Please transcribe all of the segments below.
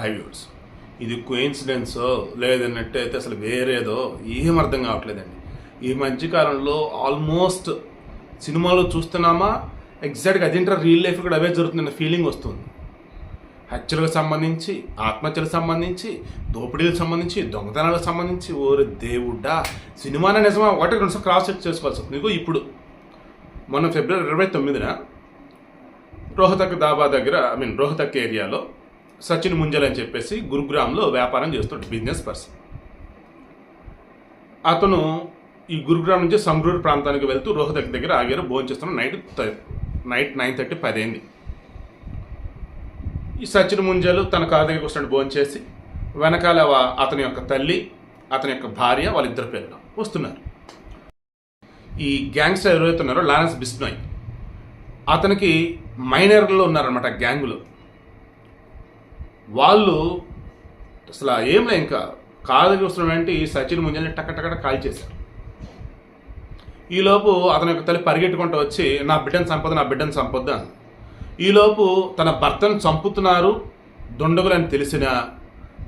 హైవ్యూడ్స్ ఇది కోయిన్సిడెన్సో లేదన్నట్టు అయితే అసలు వేరేదో ఏం అర్థం కావట్లేదండి. ఈ మధ్యకాలంలో ఆల్మోస్ట్ సినిమాలో చూస్తున్నామా? ఎగ్జాక్ట్గా అదేంటారా రియల్ లైఫ్ కూడా అవే జరుగుతుందన్న ఫీలింగ్ వస్తుంది. హత్యలకు సంబంధించి ఆత్మహత్యలకు సంబంధించి దోపిడీలకు సంబంధించి దొంగతనాలకు సంబంధించి ఓరి దేవుడా సినిమానే నిజమా? ఒకటి రెండు క్రాస్ చెక్ చేసుకోవాల్సి వస్తుంది. ఇదిగో ఇప్పుడు మొన్న ఫిబ్రవరి ఇరవై తొమ్మిదిన రోహతక్ దాబా దగ్గర ఐ మీన్ రోహతక్ ఏరియాలో సచిన్ ముంజల్ అని చెప్పేసి గురుగ్రామ్లో వ్యాపారం చేస్తాడు బిజినెస్ పర్సన్ అతను ఈ గురుగ్రామ్ నుంచి సంగ్రూర్ ప్రాంతానికి వెళ్తూ రోహతక్ దగ్గర ఆగారు భోజనం నైట్ నైట్ నైన్ థర్టీ పది అయింది. ఈ సచిన్ ముంజలు తన కారు దగ్గరికి వస్తున్నాడు భోంచేసి వెనకాల అతని యొక్క తల్లి అతని యొక్క భార్య వాళ్ళిద్దరు పిల్లలు వస్తున్నారు. ఈ గ్యాంగ్స్టర్ ఎవరైతే ఉన్నారో లారెన్స్ బిస్నోయ్. అతనికి మైనర్లో ఉన్నారనమాట గ్యాంగులో. వాళ్ళు అసలు ఏం లే ఇంకా? కారు దగ్గర వస్తున్నటువంటి ఈ సచిన్ ముంజల్ని టక్క టక్క కాల్ చేశారు ఈలోపు అతని యొక్క తల్లి పరిగెట్టుకుంటూ వచ్చి నా బిడ్డను సంపద నా బిడ్డను సంపొద్దు అని. ఈలోపు తన భర్తను చంపుతున్నారు దుండగులు అని తెలిసిన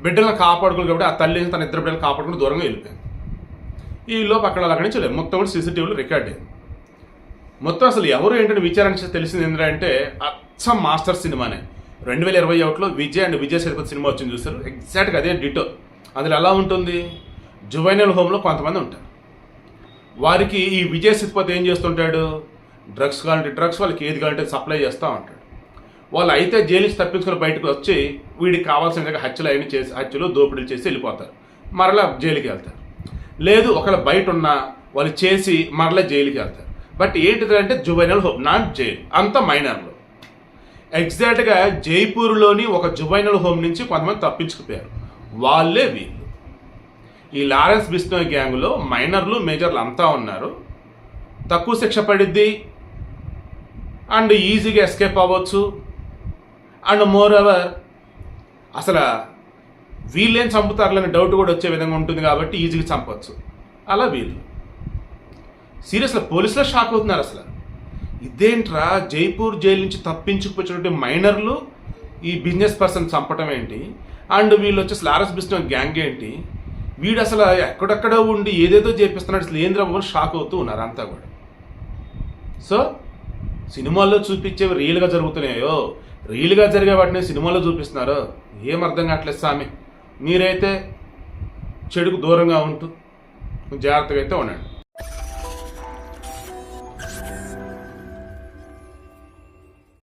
బిడ్డలను కాపాడుకోవాలి కాబట్టి ఆ తల్లి తన ఇద్దరు బిడ్డలు కాపాడుకుని దూరంగా వెళ్ళిపోయింది. ఈ లోపు అక్కడ అక్కడి నుంచి లేదు మొత్తం కూడా సీసీటీవీలో రికార్డ్ అయింది. మొత్తం అసలు ఎవరు ఏంటని విచారణ తెలిసింది ఏంటంటే అచ్చం మాస్టర్ సినిమానే. రెండు వేల ఇరవై ఒకటిలో విజయ్ అండ్ విజయ్ సేతుపతి సినిమా వచ్చింది చూస్తారు ఎగ్జాక్ట్గా అదే డిటో. అందులో ఎలా ఉంటుంది? జువైనల్ హోమ్లో కొంతమంది ఉంటారు. వారికి ఈ విజయ్ సేతుపతి ఏం చేస్తుంటాడు? డ్రగ్స్ కావాలంటే డ్రగ్స్ వాళ్ళకి ఏది కావాలంటే సప్లై చేస్తూ ఉంటాడు. వాళ్ళు అయితే జైలు నుంచి తప్పించుకుని బయటకు వచ్చి వీడికి కావాల్సిన విధంగా హత్యలు అయిన చేసి హత్యలు దోపిడీలు చేసి వెళ్ళిపోతారు. మరలా జైలుకి వెళ్తారు. లేదు ఒకవేళ బయట ఉన్న వాళ్ళు చేసి మరలా జైలుకి వెళ్తారు. బట్ ఏంటిది అంటే జువైనల్ హోమ్ నాట్ జైల్ అంత మైనర్లు ఎగ్జాక్ట్గా జైపూర్లోని ఒక జువైనల్ హోమ్ నుంచి కొంతమంది తప్పించుకుపోయారు. వాళ్ళే వీళ్ళు. ఈ లారెన్స్ బిస్నోయ్ గ్యాంగ్లో మైనర్లు మేజర్లు అంతా ఉన్నారు. తక్కువ శిక్ష పడిద్ది. అండ్ ఈజీగా ఎస్కేప్ అవ్వచ్చు. అండ్ మోర్ ఓవర్ అసలు వీళ్ళేం చంపుతారులని డౌట్ కూడా వచ్చే విధంగా ఉంటుంది కాబట్టి ఈజీగా చంపవచ్చు అలా వీళ్ళు. సీరియస్గా పోలీసులో షాక్ అవుతున్నారు అసలు. ఇదేంట్రా జైపూర్ జైలు నుంచి తప్పించుకుపోయినటువంటి మైనర్లు ఈ బిజినెస్ పర్సన్ చంపటం ఏంటి? అండ్ వీళ్ళు వచ్చేసి లారస్ బిజినెస్ గ్యాంగ్ ఏంటి? వీడు అసలు ఎక్కడెక్కడో ఉండి ఏదేదో చేపిస్తున్నాడు అసలు ఏంద్రా బాబు షాక్ అవుతూ ఉన్నారు అంతా కూడా. సో సినిమాల్లో చూపించేవి రియల్గా జరుగుతున్నాయో? రియల్గా జరిగే వాటిని సినిమాల్లో చూపిస్తున్నారో. ఏం అర్థం కావట్లేదు స్వామి. మీరైతే చెడుకు దూరంగా ఉంటూ జాగ్రత్తగా అయితే ఉండండి.